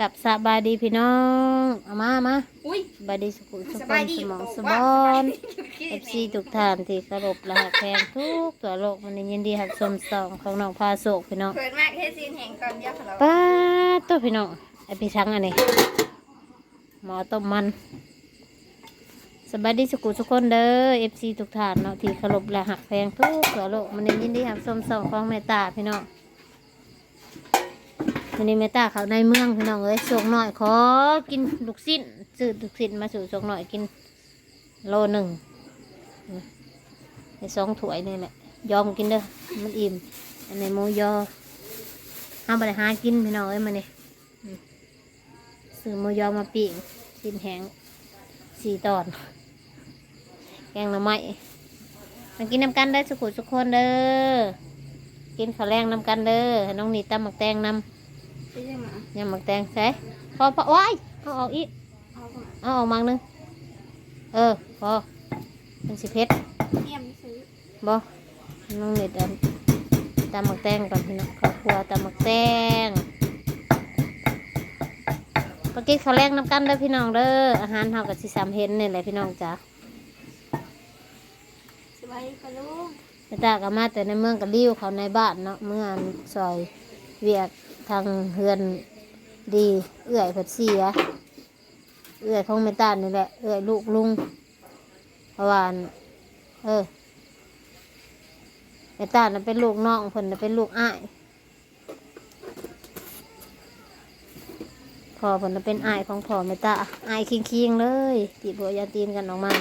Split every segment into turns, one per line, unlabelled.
กับสบายดีพี่น้องเอามามา
อุ้ย
สบายดีสุขุสุข
ส
ค
บาย
น
ดี
สมอง
บอก
ส
ว่า
บอน
สบายดี
เอฟซีทุกท่านที่เคารพและแพงทุกตัวโลกมันนี้ยินดีหับชมสองของน้องพาโศกพี่น้อง
เปิดมากแค่ซีนแห่งก่อนเดียวของเรา
ป้าดตัวพี่น้องไอพี่ช้างอันนี้หมอต้มมันสบายดีสุขุสุขคนเด้อเอฟซีทุกท่านเนาะที่เคารพและหักแพงทุกตัวโลกมันนี้ยินดีหับชมสองของแม่ตาพี่น้อง วันนี้แม่ตาเขาในเมืองพี่น้องเอ้ยส่งหน่อยขอกินลูกชิ้นซื้อลูกชิ้นมาสู่ส่งหน่อยกินโลหนึ่งในสองถ้วยนี่แหละยอมกินเด้อมันอิ่มอันในมูยอห้ามไปหากินพี่น้องเอ้ยมาเนี่ยซื้อหมูยอมาปิ้งชิ้นแห้งสี่ตอน แกงหน่อไม้มากินน้ำกันได้สุขุสุขคนเด้อกินข้าวแรงน้ำกันเด้อน้องนี่ตำหมักแตงน้ำ
ใช่ไหม
ยำหมักแตงใส่พอพอว้ายเอาออกอีก
เอาก่อน
เอาออกมังหนึงเออพอมันสิเพชร
เตรียมซื้อ
บ่น้องเน็ตอันตำหมักแตงก่อนพี่น้องครอบครัวตำหมักแตงปกินข้าวแรงน้ำกันเด้อพี่น้องเด้ออาหารเฮากับสิสามเห็นนี่แหละพี่น้องจ้า
สบายดีค่ะลูก
พระเจ้าก็มาแต่ในเมืองกับริ้วเขาในบ้านเนาะเมื่ออันซอย เวียกทางเฮือนดีเอื้อยเผัดเสียเอื้อยของเมตานี่แหละเอื้อยลูกลุงเพราะว่านเออเมตาน่ะเป็นลูกน้องเพิ่นน่ะเป็นลูกอ้ายพ่อเพิ่นน่ะเป็นอ้ายของพ่อเมตาอ้ายคิงๆเลยตีบัวยาตีนกันออกมา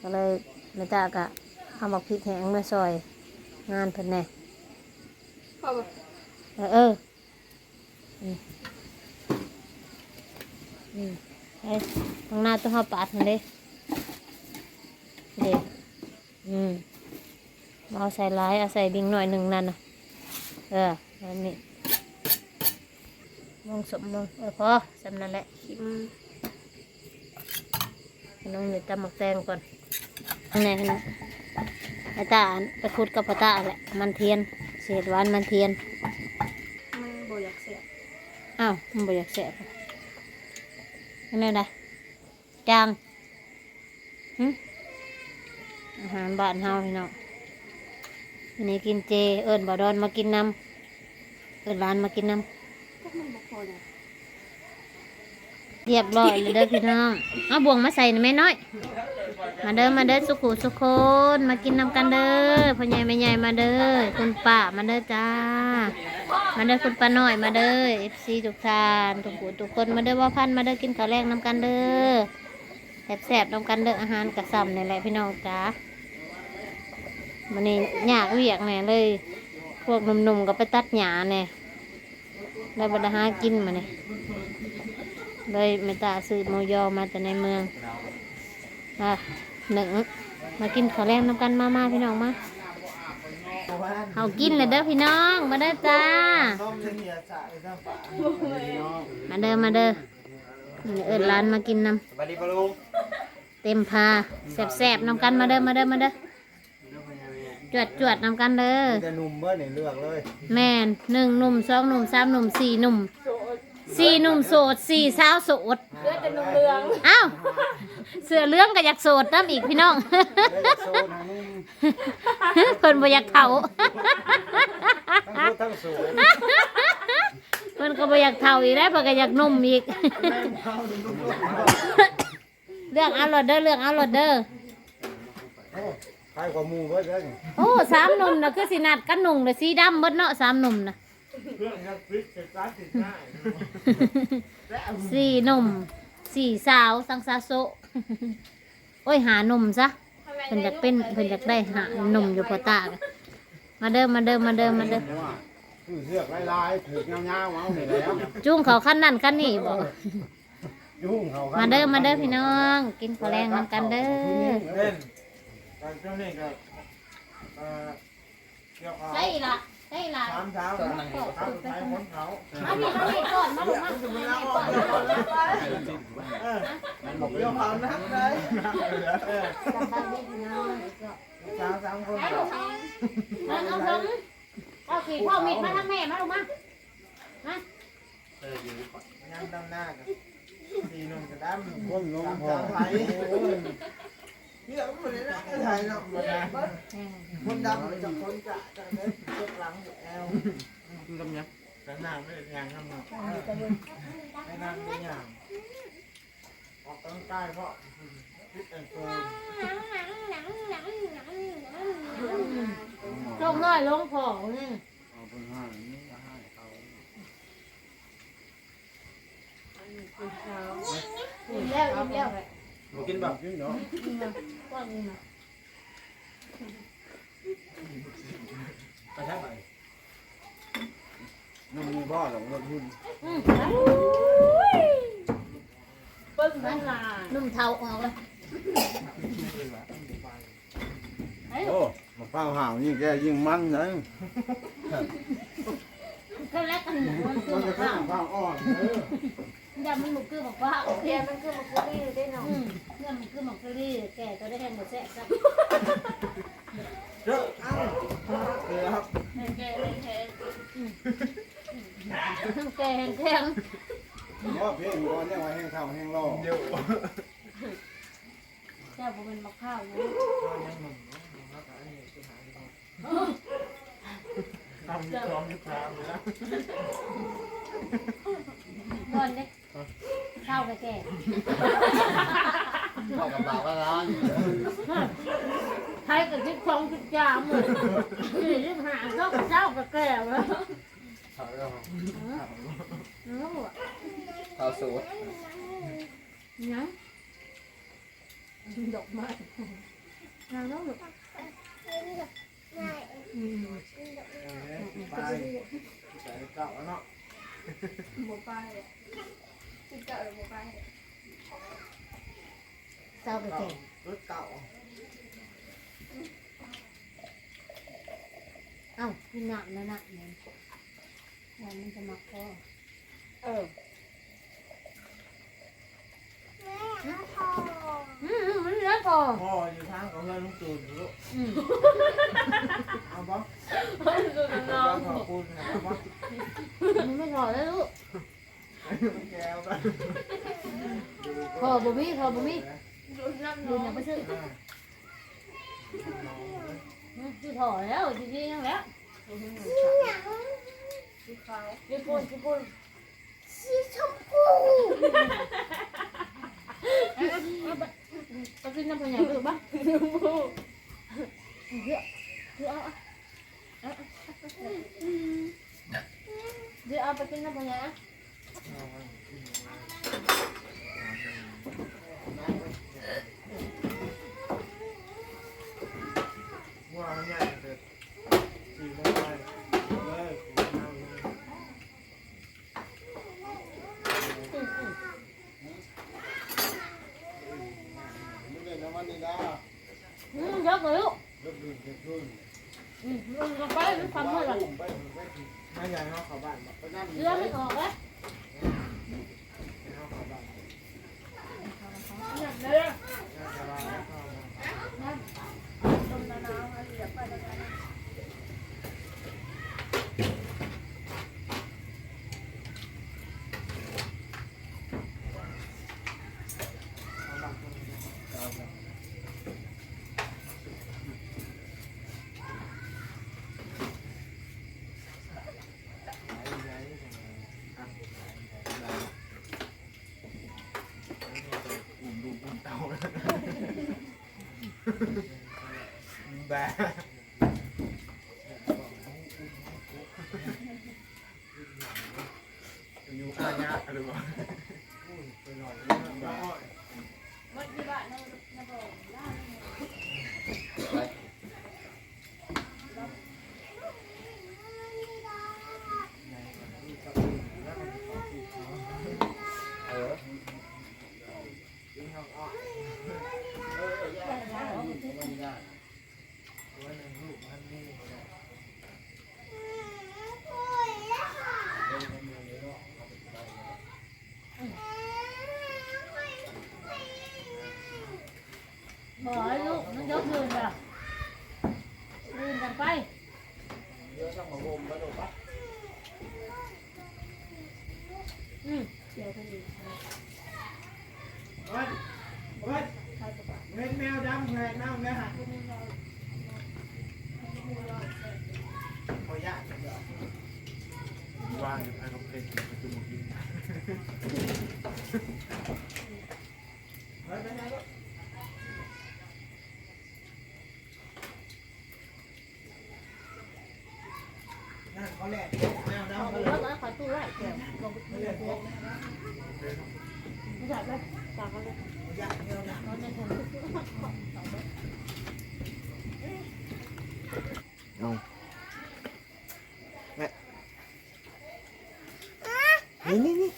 ก็เลยเมตากะเอาหมักพริกแห้งมาซอยงานเพิ่นแน่
พ่อ
เออเอออืมอืมไอ้ตรงหน้าต้องเอาปาดมันเด้เด็อืมเอาใส่ร้ายเอาใส่บิงหน่อยหนึ่งนั่นนะเอออันนี้มองสมมองเออพอสำนั่นแหละน้องเดี๋ยวตำหมักแตงก่อนอันไหนนะไอตาอันไปขุดกับพระตาแหละมันเทียนเศษหวานมันเทียน
บ่อยากเสีย
อ้าวมันบ่อยากแสบนั่นเลยนะจางหึอาหารบ้านเฮาพี่น้องวันนี้กินเจ เอิญบ่ดอนมากินน้ำเอิญร้านมากินน้
พวกมันบอกพอเลยำ
เรียบร้อยเลยเด้อพี่น้อง เอาบ่วงมาใส่หน่อยแม่น้อย มาเด้อมาเด้อสุขุสุคนมากินน้ำกันเด้อพ่อใหญ่แม่ใหญ่มาเด้อคุณป้ามาเด้อจ้า มาเด้อคุณป้าน้อยมาเด้อเอฟซีทุกท่านทุกผู้ทุกคนมาเด้อว่าพันมาเด้อกินข้าวแรงน้ำกันเด้อแสบๆน้ำกันเด้ออาหารกระซำนี่แหละพี่น้องจ้ามันนี่ยากเวียกแน่เลย พวกหนุ่มๆก็ไปตัดหญ้าแน่ได้บรรดาหากินมาเนี่ย เลยไม่ตาซื้อหมูยอมาแต่ในเมืองมาหนึ่งมากินข้าวแรงน้ำกันมามาพี่น้องมาเอากินเลยเด้อพี่น้อง มาเด้อจ้า มาเด้อมาเด้อนี่เอิญร้านมากินน้
สวัสดีปะลุงำ
เต็มพาแสบๆน้ำกันมาเด้อมาเด้อมาเด้อจวดจวดๆน้ำกันเด้อ
จะหนุ่มเบิ้ลในเลือกเลย
แม่นหนึ่งหนุ่มสองหนุ่มสามหนุ่มสี่หนุ่ม สี่หนุ่มโสดสี่สาวโสด
เลือดจะนุ่มเรือง
อ้าวเสือเรื่องก็อยากโสดน้ำอีกพี่น้อง
โซนทั้งนุ่ม
เพิ่นบ่อยากเฒ่า
ทั้งพูดทั้งสูง
เพิ่นก็บ่อยากเฒ่าอีกแล้วเพิ่นก็อยากหนุ่มอีก เรื่องเอารถเด้อเรื่องเอารถเด้อ
ใครกว่าหมูเบิ้ลเลย
โอ้สามหนุ่มนะคือสินัดกันหนุ่งเลยสีดำเบิดเนาะสามหนุ่มนะ สี่หนุ่มสี่สาวสังซาโซโอ้ยหาหนุ่มซะเพิ่นอยากเป็นเพิ่นอยากได้หาหนุ่มอยู่พอตากะมาเด้อมาเด้อมาเด้อมาเด้อ
คือเสือกลายๆถือกเงาๆเอาหนิแล้ว
จุ้งเขาขั้นนั่นขั้นนี่บอก
ยุ่งเขา
มาเด้อมาเด้อพี่น้อง กินข้าวแรงนำกันเด้อ
เล่นการเจ้าเล่นกับเอ่อเกี่ยวกับ
ใช่ละ ใช่ละ
สามเช้าแล้วเช้าสุดท้ายคนเขา
มาพี่มาพี่ก่อนมาลูกมา
เออมันบอกเกี่ยวกับนักเลยเออ
สบายดีพี่น้อง
เช้าสามคน
เอาเอาเอาเอาขี่พ่อมิดมาทางแม่มาลูกมามา
ยังดำหน้ากับสีนุ่มกระดำ
ก้มลงพอ
ไทยเนี่ยมันเหมือนนะไทยเนาะคนดำจากคนกะจากนั้น ยกหลังแอล
ทำยัง
แต่หน้าไม่ได้ยางข้างนอกไม่นั่งไม่ยางออกกำลังกายเพราะฟิตแอ นด์เฟิร์ม
ลงน้อยลงพอนี่
เอาไปให้นี่ให้เขา
อิ่มแล้วอิ่มแล้ว
มากินแบบ
กินเนาะ
ก้อนนี้นะ
ไปใช้ไป
นั่นมีบ่อหลงรถหุ้น
อืม
เปิ้ลพันลา
นุ่มเทาออกแล้ว
โอ้มาเฝ้าห่าวนี่แกยิ่งมันเลย
ก็แล้วกันหมูมันคือ
มัน
หม
จะ
ก
ข้า
ข้าว
ข้าวอ่อนเออ
อย่ามันหมูคือหมกข้าว
เรียนมันคือมาคุยได้เนาะ
อืมเนี่ยมันคือหมกกะลี่แก่ตัวได้แห้งหมดแซ่บครับ
เด้อเอ้าเดี๋ยวครับ
แกเลยแทน
แก่แห้งแข็ง
ว่าเพลงก่อนเนี่ยว่าแห้งข้าวแห้งรอ
เดี๋ยว
แซ่บบ่เป็นหมกข้าวนะ
ทำยุคร้องยุครามเลยนะ
ก่อนเด็กข้าวแก่
เข้ากับบ่าวก็ร้าน
ใครกับที่คลองที่จามเลยที่ที่หาเข้ากับเจ้ากับแก่แล้ว
ขายแล้ว
นู้
ข้าวสูตร
ยังดอกไม้นางน้องหนูอืม
ไปใส่เก่าเนาะ
หมูไปจิตเก่าหมูไป
เจ้ากับแก่
รถเก่า
เอ้ากินหนักนะหนักเนี่ยวันมันจะมาคอ
เออ
อืมมันเยอะพอ
พ่ออยู่ทางของเพื่อนลุง ตูนลูก
อืม
เอาบ่
ดูน้
เรา
อง
ขอบคุณนะบ่
มันไม่ถอดแล้วลูก
แก้วกัน
พอบ่มีพอบ่มี
ดูน้ำ
ดู
น้อง
นะไปซื้ออืมคือถอดแล้วจริงๆยังแล้ว
สีขาว
ญี่ปุ่นญี่ปุ่นไปกิน น้ำผึ้งใหญ่ดูบ้างเยอะเยอะเอาเอาเดี๋ยวเอาไปกินน้ำผึ้งใหญ่นะ
ว่าใหญ่เด็ดสี่โมงไปเลยน้ำเลย
อืมอืม
ไม่ได้น้ำมันนี่นะ
อืมเยอะเลยลูก
รถดื่มเกิดขึ้น
อืมมันลงไปมันความเมื่อไหร่
ไปไป
ไม่ใหญ่เขาเข้าบ้านบ่
ไปนั่ง
เรือไม่ออกแล้ว
เขาเข้าบ้าน
หนักเลย
น่าจะว่าแล้วเข้ามา
ต้มน้ำน้ำเหลือไปแล้วน
เข้าบ้านคนเดียวเอาไปไหนๆอะอุ่มดูอุ่มเตาแล้วแบะอยู่ข้างหน้าหรือเปล่าไปหน่อยบ้า
วันที่บ้านนั่งนั่งบอกล่า
เออ
บอกให้ลูกมันยกมือแบบ
สียคนอื่น
วันวัน
ใครจะบอก
เงินแมวดำแหวนน้ำนะฮะ
คนนึงเราไม่รู้เรา
ขอยากเดี๋ยว
ว่างไอ้เขาเพลงตูกิน
ไปไปไหนลูกนั่น เขาแลกแมว
เอา
ดำ
ไป
เขาเลย
ว่าขอตู้ไว้เดี๋ยวลงไปเพื่อนไม่ใช่ไหมฝากเขาเลย
อยากแมวดำ
เขาในถุง
เอาแม่นี่นี่นี่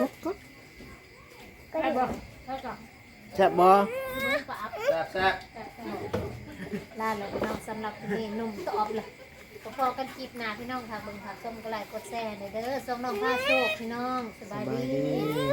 กดกด
ก็ได้บอกใช่ก่อน
แซ่บบ่
มื่อปาก
แซ่บแซ่บ
ลาเลยน้องสำหรับนี่นุ่มตอบเลย อกันคลิปหน้าพี่น้องค่ะเบิ่งค่ะส้มกระไรกดแซ่เด้อส้มน้องผ้าโชคพี่น้องสบายดี